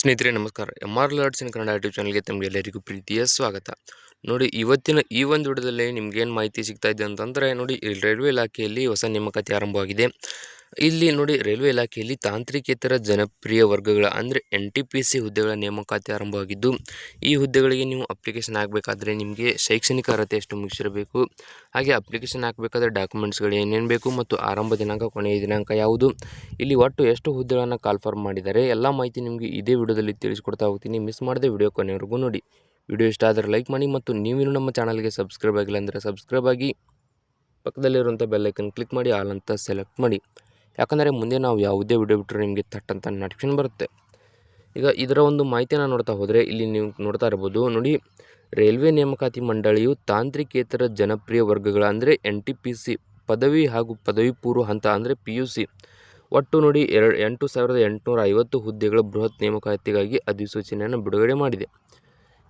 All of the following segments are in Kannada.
ಸ್ನೇಹಿತರೆ, ನಮಸ್ಕಾರ. M R lords in Kannada YouTube ಚಾನಲ್ಗೆ ತಮಗೆ ಎಲ್ಲರಿಗೂ ಪ್ರೀತಿಯ ಸ್ವಾಗತ. ನೋಡಿ, ಇವತ್ತಿನ ಈ ಒಂದು ವಿಡಿಯೋದಲ್ಲಿ ನಿಮ್ಗೇನು ಮಾಹಿತಿ ಸಿಗ್ತಾ ಇದೆ ಅಂತಂದರೆ, ನೋಡಿ ರೈಲ್ವೆ ಇಲಾಖೆಯಲ್ಲಿ ಹೊಸ ನೇಮಕಾತಿ ಆರಂಭವಾಗಿದೆ. ಇಲ್ಲಿ ನೋಡಿ ರೈಲ್ವೆ ಇಲಾಖೆಯಲ್ಲಿ ತಾಂತ್ರಿಕೇತರ ಜನಪ್ರಿಯ ವರ್ಗಗಳ ಅಂದರೆ ಎನ್ ಟಿ ಪಿ ಸಿ ಹುದ್ದೆಗಳ ನೇಮಕಾತಿ ಆರಂಭವಾಗಿದ್ದು, ಈ ಹುದ್ದೆಗಳಿಗೆ ನೀವು ಅಪ್ಲಿಕೇಶನ್ ಹಾಕಬೇಕಾದ್ರೆ ನಿಮಗೆ ಶೈಕ್ಷಣಿಕ ಅರ್ಹತೆ ಎಷ್ಟು ಮುಗಿಸಿರಬೇಕು. ಹಾಗೆ ಅಪ್ಲಿಕೇಶನ್ ಹಾಕಬೇಕಾದ್ರೆ ಡಾಕ್ಯುಮೆಂಟ್ಸ್ಗಳು ಏನೇನು ಬೇಕು ಮತ್ತು ಆರಂಭ ದಿನಾಂಕ, ಕೊನೆಯ ದಿನಾಂಕ ಯಾವುದು, ಇಲ್ಲಿ ಒಟ್ಟು ಎಷ್ಟು ಹುದ್ದೆಗಳನ್ನು ಕಾಲ್ಫಾರ್ಮ್ ಮಾಡಿದ್ದಾರೆ, ಎಲ್ಲ ಮಾಹಿತಿ ನಿಮಗೆ ಇದೇ ವಿಡಿಯೋದಲ್ಲಿ ತಿಳಿಸ್ಕೊಡ್ತಾ ಹೋಗ್ತೀನಿ. ಮಿಸ್ ಮಾಡದೆ ವಿಡಿಯೋ ಕೊನೆವರೆಗೂ ನೋಡಿ. ವಿಡಿಯೋ ಇಷ್ಟ ಆದರೆ ಲೈಕ್ ಮಾಡಿ ಮತ್ತು ನೀವಿನ್ನೂ ನಮ್ಮ ಚಾನಲ್ಗೆ ಸಬ್ಸ್ಕ್ರೈಬ್ ಆಗಿಲ್ಲ ಅಂದರೆ ಸಬ್ಸ್ಕ್ರೈಬ್ ಆಗಿ ಪಕ್ಕದಲ್ಲಿರುವಂಥ ಬೆಲ್ಲೈಕನ್ ಕ್ಲಿಕ್ ಮಾಡಿ ಆಲ್ ಅಂತ ಸೆಲೆಕ್ಟ್ ಮಾಡಿ. ಯಾಕಂದರೆ ಮುಂದೆ ನಾವು ಯಾವುದೇ ವಿಡಿಯೋ ಬಿಟ್ಟರೆ ನಿಮಗೆ ಥಟ್ ಅಂತ ನೋಟಿಫಿಕೇಶನ್ ಬರುತ್ತೆ. ಈಗ ಇದರ ಒಂದು ಮಾಹಿತಿಯನ್ನು ನೋಡ್ತಾ ಹೋದರೆ ಇಲ್ಲಿ ನೀವು ನೋಡ್ತಾ ಇರ್ಬೋದು, ನೋಡಿ, ರೈಲ್ವೆ ನೇಮಕಾತಿ ಮಂಡಳಿಯು ತಾಂತ್ರಿಕೇತರ ಜನಪ್ರಿಯ ವರ್ಗಗಳ ಅಂದರೆ ಎನ್ ಟಿ ಪಿ ಸಿ ಪದವಿ ಹಾಗೂ ಪದವಿ ಪೂರ್ವ ಹಂತ ಅಂದರೆ ಪಿ ಯು ಸಿ ಒಟ್ಟು ನೋಡಿ, ಎರಡು, ಎಂಟು ಸಾವಿರದ ಎಂಟುನೂರ ಐವತ್ತು ಹುದ್ದೆಗಳ ಬೃಹತ್ ನೇಮಕಾತಿಗಾಗಿ ಅಧಿಸೂಚನೆಯನ್ನು ಬಿಡುಗಡೆ ಮಾಡಿದೆ.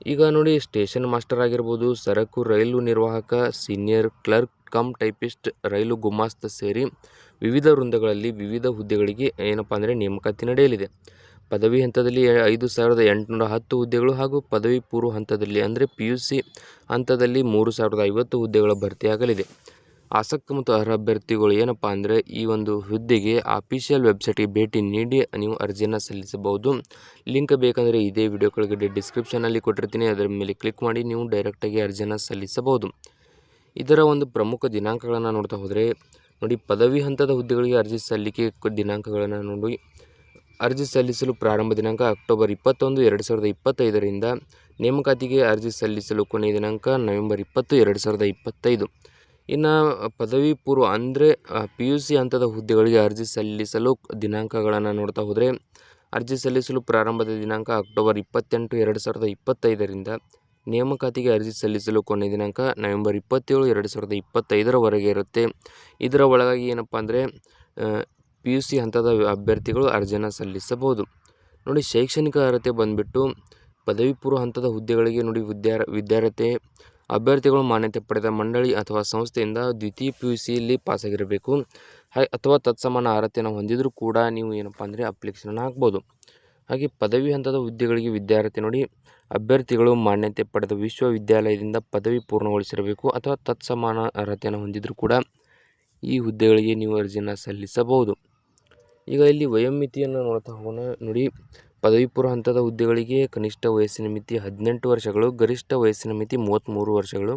ಈಗ ನೋಡಿ, ಸ್ಟೇಷನ್ ಮಾಸ್ಟರ್ ಆಗಿರ್ಬೋದು, ಸರಕು, ರೈಲು ನಿರ್ವಾಹಕ, ಸೀನಿಯರ್ ಕ್ಲರ್ಕ್, ಕಮ್ ಟೈಪಿಸ್ಟ್, ರೈಲು ಗುಮಾಸ್ತ ಸೇರಿ ವಿವಿಧ ವೃಂದಗಳಲ್ಲಿ ವಿವಿಧ ಹುದ್ದೆಗಳಿಗೆ ಏನಪ್ಪ ಅಂದರೆ ನೇಮಕಾತಿ ನಡೆಯಲಿದೆ. ಪದವಿ ಹಂತದಲ್ಲಿ ಐದು ಸಾವಿರದ ಎಂಟುನೂರ ಹತ್ತು ಹುದ್ದೆಗಳು ಹಾಗೂ ಪದವಿ ಪೂರ್ವ ಹಂತದಲ್ಲಿ ಅಂದರೆ ಪಿ ಯು ಸಿ ಹಂತದಲ್ಲಿ ಮೂರು ಸಾವಿರದ ಐವತ್ತು ಹುದ್ದೆಗಳ ಭರ್ತಿಯಾಗಲಿದೆ. ಆಸಕ್ತ ಮತ್ತು ಅರ್ಹ ಅಭ್ಯರ್ಥಿಗಳು ಏನಪ್ಪ ಅಂದರೆ ಈ ಒಂದು ಹುದ್ದೆಗೆ ಆಫಿಷಿಯಲ್ ವೆಬ್ಸೈಟಿಗೆ ಭೇಟಿ ನೀಡಿ ನೀವು ಅರ್ಜಿಯನ್ನು ಸಲ್ಲಿಸಬಹುದು. ಲಿಂಕ್ ಬೇಕಂದರೆ ಇದೇ ವಿಡಿಯೋ ಕೆಳಗಡೆ ಡಿಸ್ಕ್ರಿಪ್ಷನಲ್ಲಿ ಕೊಟ್ಟಿರ್ತೀನಿ. ಅದರ ಮೇಲೆ ಕ್ಲಿಕ್ ಮಾಡಿ ನೀವು ಡೈರೆಕ್ಟಾಗಿ ಅರ್ಜಿಯನ್ನು ಸಲ್ಲಿಸಬಹುದು. ಇದರ ಒಂದು ಪ್ರಮುಖ ದಿನಾಂಕಗಳನ್ನು ನೋಡ್ತಾ ಹೋದರೆ, ನೋಡಿ ಪದವಿ ಹಂತದ ಹುದ್ದೆಗಳಿಗೆ ಅರ್ಜಿ ಸಲ್ಲಿಕೆ ದಿನಾಂಕಗಳನ್ನು ನೋಡಿ. ಅರ್ಜಿ ಸಲ್ಲಿಸಲು ಪ್ರಾರಂಭ ದಿನಾಂಕ ಅಕ್ಟೋಬರ್ ಇಪ್ಪತ್ತೊಂದು, ಎರಡು ಸಾವಿರದ ಇಪ್ಪತ್ತೈದರಿಂದ ನೇಮಕಾತಿಗೆ ಅರ್ಜಿ ಸಲ್ಲಿಸಲು ಕೊನೆಯ ದಿನಾಂಕ ನವೆಂಬರ್ ಇಪ್ಪತ್ತು, ಎರಡು ಸಾವಿರದ ಇಪ್ಪತ್ತೈದು. ಇನ್ನು ಪದವಿ ಪೂರ್ವ ಅಂದರೆ ಪಿ ಯು ಸಿ ಹಂತದ ಹುದ್ದೆಗಳಿಗೆ ಅರ್ಜಿ ಸಲ್ಲಿಸಲು ದಿನಾಂಕಗಳನ್ನು ನೋಡ್ತಾ ಹೋದರೆ, ಅರ್ಜಿ ಸಲ್ಲಿಸಲು ಪ್ರಾರಂಭದ ದಿನಾಂಕ ಅಕ್ಟೋಬರ್ ಇಪ್ಪತ್ತೆಂಟು ಎರಡು ಸಾವಿರದ ಇಪ್ಪತ್ತೈದರಿಂದ, ನೇಮಕಾತಿಗೆ ಅರ್ಜಿ ಸಲ್ಲಿಸಲು ಕೊನೆ ದಿನಾಂಕ ನವೆಂಬರ್ ಇಪ್ಪತ್ತೇಳು ಎರಡು ಸಾವಿರದ ಇಪ್ಪತ್ತೈದರವರೆಗೆ ಇರುತ್ತೆ. ಇದರ ಒಳಗಾಗಿ ಏನಪ್ಪ ಅಂದರೆ ಪಿ ಯು ಸಿ ಹಂತದ ಅಭ್ಯರ್ಥಿಗಳು ಅರ್ಜಿಯನ್ನು ಸಲ್ಲಿಸಬಹುದು. ನೋಡಿ, ಶೈಕ್ಷಣಿಕ ಅರ್ಹತೆ ಬಂದುಬಿಟ್ಟು ಪದವಿ ಪೂರ್ವ ಹಂತದ ಹುದ್ದೆಗಳಿಗೆ ನೋಡಿ ವಿದ್ಯಾರ್, ವಿದ್ಯಾರ್ಹತೆ ಅಭ್ಯರ್ಥಿಗಳು ಮಾನ್ಯತೆ ಪಡೆದ ಮಂಡಳಿ ಅಥವಾ ಸಂಸ್ಥೆಯಿಂದ ದ್ವಿತೀಯ ಪಿ ಯು ಸಿಯಲ್ಲಿ ಪಾಸಾಗಿರಬೇಕು ಅಥವಾ ತತ್ಸಮಾನ ಅರ್ಹತೆಯನ್ನು ಹೊಂದಿದರೂ ಕೂಡ ನೀವು ಏನಪ್ಪ ಅಂದರೆ ಅಪ್ಲಿಕೇಶನ್ ಹಾಕ್ಬೋದು. ಹಾಗೆ ಪದವಿ ಹಂತದ ಹುದ್ದೆಗಳಿಗೆ ವಿದ್ಯಾರ್ಥಿ ನೋಡಿ, ಅಭ್ಯರ್ಥಿಗಳು ಮಾನ್ಯತೆ ಪಡೆದ ವಿಶ್ವವಿದ್ಯಾಲಯದಿಂದ ಪದವಿ ಪೂರ್ಣಗೊಳಿಸಿರಬೇಕು ಅಥವಾ ತತ್ಸಮಾನ ಅರ್ಹತೆಯನ್ನು ಹೊಂದಿದರೂ ಕೂಡ ಈ ಹುದ್ದೆಗಳಿಗೆ ನೀವು ಅರ್ಜಿಯನ್ನು ಸಲ್ಲಿಸಬಹುದು. ಈಗ ಇಲ್ಲಿ ವಯೋಮಿತಿಯನ್ನು ನೋಡ್ತಾ ಹೋಗೋಣ. ನೋಡಿ ಪದವಿ ಪೂರ್ವ ಹಂತದ ಹುದ್ದೆಗಳಿಗೆ ಕನಿಷ್ಠ ವಯಸ್ಸಿನ ಮಿತಿ ಹದಿನೆಂಟು ವರ್ಷಗಳು, ಗರಿಷ್ಠ ವಯಸ್ಸಿನ ಮಿತಿ ಮೂವತ್ತ್ಮೂರು ವರ್ಷಗಳು.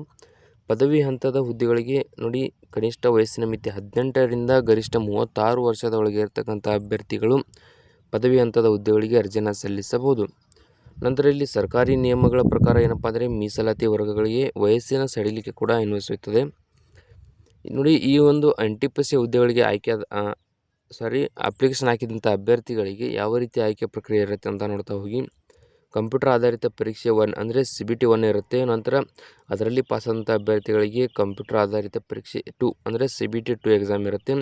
ಪದವಿ ಹಂತದ ಹುದ್ದೆಗಳಿಗೆ ನೋಡಿ, ಕನಿಷ್ಠ ವಯಸ್ಸಿನ ಮಿತಿ ಹದಿನೆಂಟರಿಂದ ಗರಿಷ್ಠ ಮೂವತ್ತಾರು ವರ್ಷದ ಒಳಗೆ ಇರತಕ್ಕಂಥ ಅಭ್ಯರ್ಥಿಗಳು ಪದವಿ ಹಂತದ ಹುದ್ದೆಗಳಿಗೆ ಅರ್ಜಿಯನ್ನು ಸಲ್ಲಿಸಬಹುದು. ನಂತರ ಇಲ್ಲಿ ಸರ್ಕಾರಿ ನಿಯಮಗಳ ಪ್ರಕಾರ ಏನಪ್ಪ ಅಂದರೆ, ಮೀಸಲಾತಿ ವರ್ಗಗಳಿಗೆ ವಯಸ್ಸಿನ ಸಡಿಲಿಕೆ ಕೂಡ ಅನ್ವಯಿಸುತ್ತದೆ. ನೋಡಿ, ಈ ಒಂದು ಎನ್ ಟಿ ಪಿ ಸಿ ಹುದ್ದೆಗಳಿಗೆ ಆಯ್ಕೆಯಾದ ಸಾರಿ, ಅಪ್ಲಿಕೇಶನ್ ಹಾಕಿದಂಥ ಅಭ್ಯರ್ಥಿಗಳಿಗೆ ಯಾವ ರೀತಿ ಆಯ್ಕೆ ಪ್ರಕ್ರಿಯೆ ಇರುತ್ತೆ ಅಂತ ನೋಡ್ತಾ ಹೋಗಿ. ಕಂಪ್ಯೂಟರ್ ಆಧಾರಿತ ಪರೀಕ್ಷೆ ಒನ್ ಅಂದರೆ ಸಿ ಬಿ ಟಿ ಒನ್ ಇರುತ್ತೆ. ನಂತರ ಅದರಲ್ಲಿ ಪಾಸಾದಂಥ ಅಭ್ಯರ್ಥಿಗಳಿಗೆ ಕಂಪ್ಯೂಟರ್ ಆಧಾರಿತ ಪರೀಕ್ಷೆ ಟು ಅಂದರೆ C B T two exam ಇರುತ್ತೆ.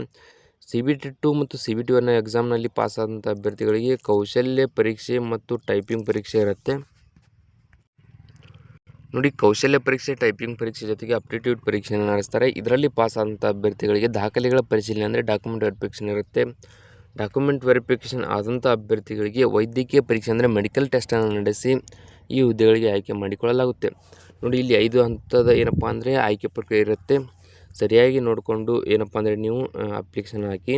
ಸಿ ಬಿ ಟಿ ಟು ಮತ್ತು ಸಿ ಬಿ ಟಿ ಒನ್ ಎಕ್ಸಾಮ್ನಲ್ಲಿ ಪಾಸಾದಂಥ ಅಭ್ಯರ್ಥಿಗಳಿಗೆ ಕೌಶಲ್ಯ ಪರೀಕ್ಷೆ ಮತ್ತು ಟೈಪಿಂಗ್ ಪರೀಕ್ಷೆ ಇರುತ್ತೆ. ನೋಡಿ ಕೌಶಲ್ಯ ಪರೀಕ್ಷೆ ಟೈಪಿಂಗ್ ಪರೀಕ್ಷೆ ಜೊತೆಗೆ ಅಪ್ಟಿಟ್ಯೂಡ್ ಪರೀಕ್ಷೆಯನ್ನು ನಡೆಸ್ತಾರೆ. ಇದರಲ್ಲಿ ಪಾಸ್ ಆದಂಥ ಅಭ್ಯರ್ಥಿಗಳಿಗೆ ದಾಖಲೆಗಳ ಪರಿಶೀಲನೆ ಅಂದರೆ ಡಾಕ್ಯುಮೆಂಟ್ ವೆರಿಫಿಕೇಷನ್ ಇರುತ್ತೆ. ಡಾಕ್ಯುಮೆಂಟ್ ವೆರಿಫಿಕೇಷನ್ ಆದಂಥ ಅಭ್ಯರ್ಥಿಗಳಿಗೆ ವೈದ್ಯಕೀಯ ಪರೀಕ್ಷೆ ಅಂದರೆ ಮೆಡಿಕಲ್ ಟೆಸ್ಟನ್ನು ನಡೆಸಿ ಈ ಹುದ್ದೆಗಳಿಗೆ ಆಯ್ಕೆ ಮಾಡಿಕೊಳ್ಳಲಾಗುತ್ತೆ. ನೋಡಿ ಇಲ್ಲಿ ಐದು ಹಂತದ ಏನಪ್ಪ ಅಂದರೆ ಆಯ್ಕೆ ಪ್ರಕ್ರಿಯೆ ಇರುತ್ತೆ. ಸರಿಯಾಗಿ ನೋಡಿಕೊಂಡು ಏನಪ್ಪ ಅಂದರೆ ನೀವು ಅಪ್ಲಿಕೇಶನ್ ಹಾಕಿ.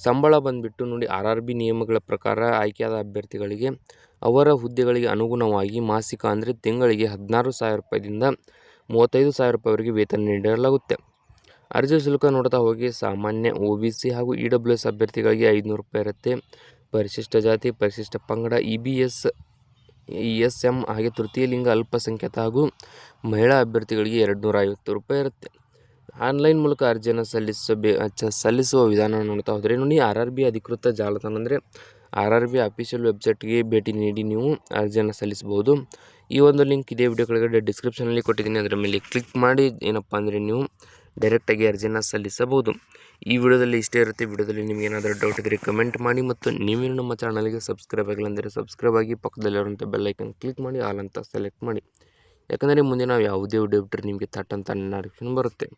ಸಂಬಳ ಬಂದುಬಿಟ್ಟು ನೋಡಿ ಆರ್ ಆರ್ ಬಿ ನಿಯಮಗಳ ಪ್ರಕಾರ ಆಯ್ಕೆಯಾದ ಅಭ್ಯರ್ಥಿಗಳಿಗೆ ಅವರ ಹುದ್ದೆಗಳಿಗೆ ಅನುಗುಣವಾಗಿ ಮಾಸಿಕ ಅಂದರೆ ತಿಂಗಳಿಗೆ ಹದಿನಾರು ಸಾವಿರ ರೂಪಾಯಿದಿಂದ ಮೂವತ್ತೈದು ಸಾವಿರ ರೂಪಾಯಿವರೆಗೆ ವೇತನ ನೀಡಲಾಗುತ್ತೆ. ಅರ್ಜಿ ಶುಲ್ಕ ನೋಡ್ತಾ ಹೋಗಿ ಸಾಮಾನ್ಯ ಒ ಬಿ ಸಿ ಹಾಗೂ ಇ ಡಬ್ಲ್ಯೂ ಅಭ್ಯರ್ಥಿಗಳಿಗೆ ಐದುನೂರು ರೂಪಾಯಿ ಇರುತ್ತೆ ಪರಿಶಿಷ್ಟ ಜಾತಿ, ಪರಿಶಿಷ್ಟ ಪಂಗಡ, E B S, E S M ಹಾಗೆ ತೃತೀಯ ಲಿಂಗ ಅಲ್ಪಸಂಖ್ಯಾತ ಹಾಗೂ ಮಹಿಳಾ ಅಭ್ಯರ್ಥಿಗಳಿಗೆ ಎರಡು ನೂರ ಐವತ್ತು ರೂಪಾಯಿ ಇರುತ್ತೆ ಆನ್ಲೈನ್ ಮೂಲಕ ಅರ್ಜಿಯನ್ನು ಸಲ್ಲಿಸಬೇ, ಸಲ್ಲಿಸುವ ವಿಧಾನ ನೋಡ್ತಾ ಹೋದರೆ, ನೋಡಿ ಆರ್ ಆರ್ ಬಿ ಅಧಿಕೃತ ಜಾಲತಾಣ ಅಂದರೆ ಆರ್ ಆರ್ ಬಿ ಅಫಿಷಿಯಲ್ ವೆಬ್ಸೈಟ್ಗೆ ಭೇಟಿ ನೀಡಿ ನೀವು ಅರ್ಜಿಯನ್ನು ಸಲ್ಲಿಸಬಹುದು. ಈ ಒಂದು ಲಿಂಕ್ ಇದೇ ವಿಡಿಯೋ ಕೆಳಗಡೆ ಡಿಸ್ಕ್ರಿಪ್ಷನಲ್ಲಿ ಕೊಟ್ಟಿದ್ದೀನಿ. ಅದರ ಮೇಲೆ ಕ್ಲಿಕ್ ಮಾಡಿ ಏನಪ್ಪ ಅಂದರೆ ನೀವು ಡೈರೆಕ್ಟಾಗಿ ಅರ್ಜಿಯನ್ನು ಸಲ್ಲಿಸಬಹುದು. ಈ ವಿಡಿಯೋದಲ್ಲಿ ಇಷ್ಟೇ ಇರುತ್ತೆ. ವಿಡಿಯೋದಲ್ಲಿ ನಿಮ್ಗೆ ಏನಾದರೂ ಡೌಟ್ ಇದ್ದರೆ ಕಮೆಂಟ್ ಮಾಡಿ ಮತ್ತು ನೀವೇನು ನಮ್ಮ ಚಾನಲ್ಗೆ ಸಬ್ಸ್ಕ್ರೈಬ್ ಆಗಿಲ್ಲ ಅಂದರೆ ಸಬ್ಸ್ಕ್ರೈಬ್ ಆಗಿ ಪಕ್ಕದಲ್ಲಿರುವಂಥ ಬೆಲ್ಲೈಕನ್ ಕ್ಲಿಕ್ ಮಾಡಿ ಆಲ್ ಅಂತ ಸೆಲೆಕ್ಟ್ ಮಾಡಿ. ಯಾಕಂದರೆ ಮುಂದೆ ನಾವು ಯಾವುದೇ ವಿಡಿಯೋ ಬಿಟ್ಟರೆ ನಿಮಗೆ ತಟ್ಟಂತ ನೋಟಿಫಿಕೇಶನ್ ಬರುತ್ತೆ.